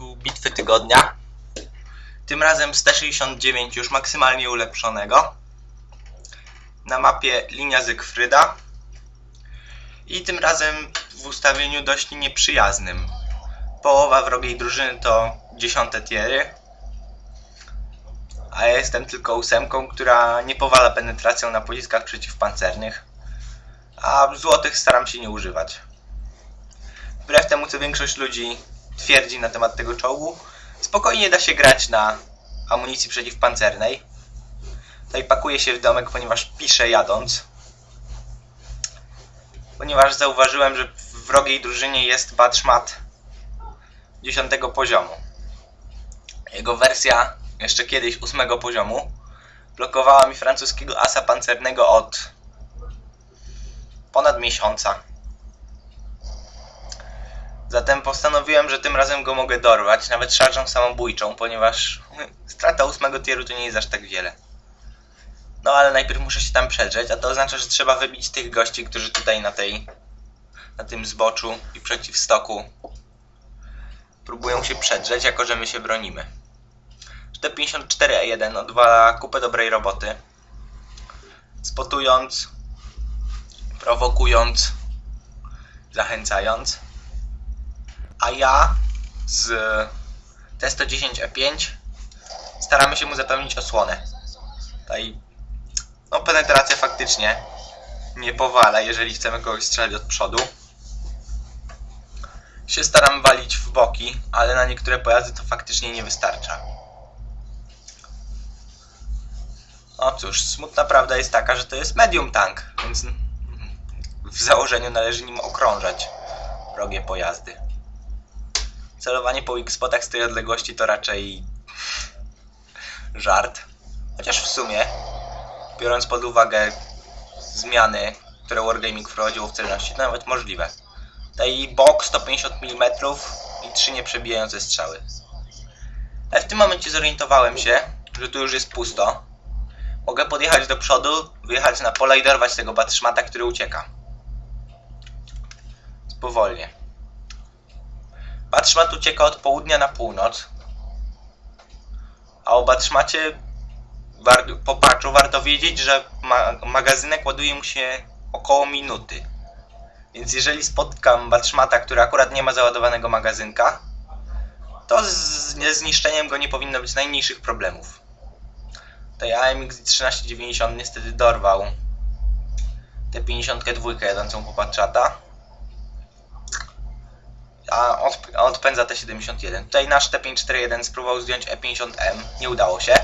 bitwy tygodnia. Tym razem z T-69 już maksymalnie ulepszonego. Na mapie linia Zygfryda. I tym razem w ustawieniu dość nieprzyjaznym. Połowa wrogiej drużyny to dziesiąte tiery. A ja jestem tylko ósemką, która nie powala penetracją na pociskach przeciwpancernych. A złotych staram się nie używać. Wbrew temu, co większość ludzi twierdzi na temat tego czołgu, spokojnie da się grać na amunicji przeciwpancernej. Tutaj pakuję się w domek, ponieważ piszę jadąc. Ponieważ zauważyłem, że w wrogiej drużynie jest Batschmat 10 poziomu. Jego wersja jeszcze kiedyś 8 poziomu blokowała mi francuskiego asa pancernego od ponad miesiąca. Zatem postanowiłem, że tym razem go mogę dorwać, nawet szarżą samobójczą, ponieważ strata ósmego tieru to nie jest aż tak wiele. No ale najpierw muszę się tam przedrzeć, a to oznacza, że trzeba wybić tych gości, którzy tutaj na tej, na tym zboczu i przeciw stoku próbują się przedrzeć, jako że my się bronimy. T54E1 odwala kupę dobrej roboty, spotując, prowokując, zachęcając a ja z T110E5 staramy się mu zapewnić osłonę. Tutaj, no penetracja faktycznie nie powala, jeżeli chcemy kogoś strzelić od przodu. Się staram walić w boki, ale na niektóre pojazdy to faktycznie nie wystarcza. No cóż, smutna prawda jest taka, że to jest medium tank, więc w założeniu należy nim okrążać wrogie pojazdy celowanie po weak spotach z tej odległości to raczej żart. Chociaż w sumie, biorąc pod uwagę zmiany, które Wargaming wprowadziło w celności, to nawet możliwe. Tutaj bok 150 mm i 3 nieprzebijające strzały. Ale w tym momencie zorientowałem się, że tu już jest pusto. Mogę podjechać do przodu, wyjechać na pole i dorwać tego batrzmata, który ucieka. Spowolnie. Batrzmat ucieka od południa na północ. A o Batrzmacie po patchu warto wiedzieć, że ma magazynek ładuje mu się około minuty. Więc jeżeli spotkam Batrzmata, który akurat nie ma załadowanego magazynka, to z zniszczeniem go nie powinno być najmniejszych problemów. Tutaj AMX 1390 niestety dorwał tę 52 jadącą po a, odp a odpędza T71. Tutaj nasz T541 spróbował zdjąć E50M, nie udało się.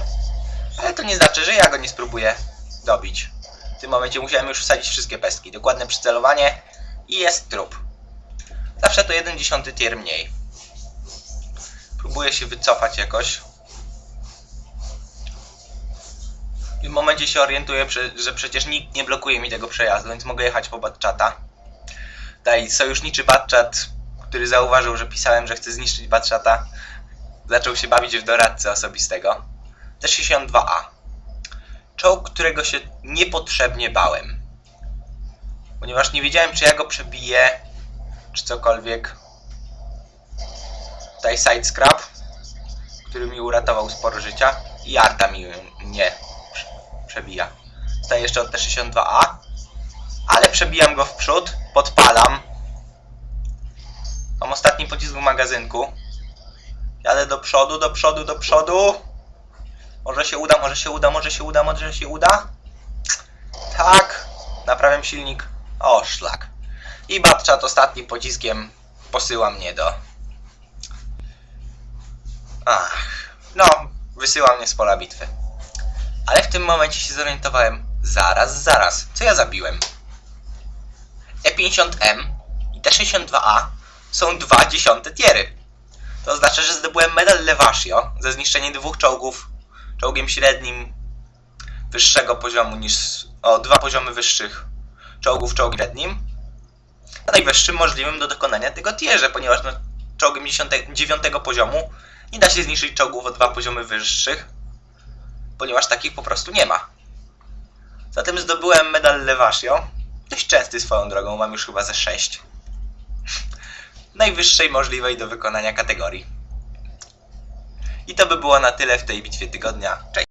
Ale to nie znaczy, że ja go nie spróbuję dobić. W tym momencie musiałem już wsadzić wszystkie pestki. Dokładne przycelowanie i jest trup. Zawsze to 1 dziesiąty tier mniej. Próbuję się wycofać jakoś. W tym momencie się orientuję, że przecież nikt nie blokuje mi tego przejazdu, więc mogę jechać po Batchata. Daj sojuszniczy Batchat który zauważył, że pisałem, że chcę zniszczyć Batshata, zaczął się bawić w doradcę osobistego. T-62A. Czołg, którego się niepotrzebnie bałem. Ponieważ nie wiedziałem, czy ja go przebiję, czy cokolwiek. Tutaj side scrap, który mi uratował sporo życia. I Arta mi nie przebija. Tutaj jeszcze od T-62A. Ale przebijam go w przód, podpalam Mam ostatni pocisk w magazynku. Jadę do przodu, do przodu, do przodu. Może się uda, może się uda, może się uda, może się uda. Tak. Naprawiam silnik. O, szlak. I Batchat ostatnim pociskiem posyła mnie do... Ach. No, wysyła mnie z pola bitwy. Ale w tym momencie się zorientowałem. Zaraz, zaraz. Co ja zabiłem? E50M i T62A są dwa dziesiąte tiery. To oznacza, że zdobyłem medal Lewasio za zniszczenie dwóch czołgów czołgiem średnim wyższego poziomu niż o dwa poziomy wyższych czołgów czołgiem średnim, a najwyższym możliwym do dokonania tego tierze, ponieważ no, czołgiem 10, 9 poziomu nie da się zniszczyć czołgów o dwa poziomy wyższych, ponieważ takich po prostu nie ma. Zatem zdobyłem medal Lewasio, dość częsty swoją drogą, mam już chyba ze 6 najwyższej możliwej do wykonania kategorii. I to by było na tyle w tej bitwie tygodnia. Cześć!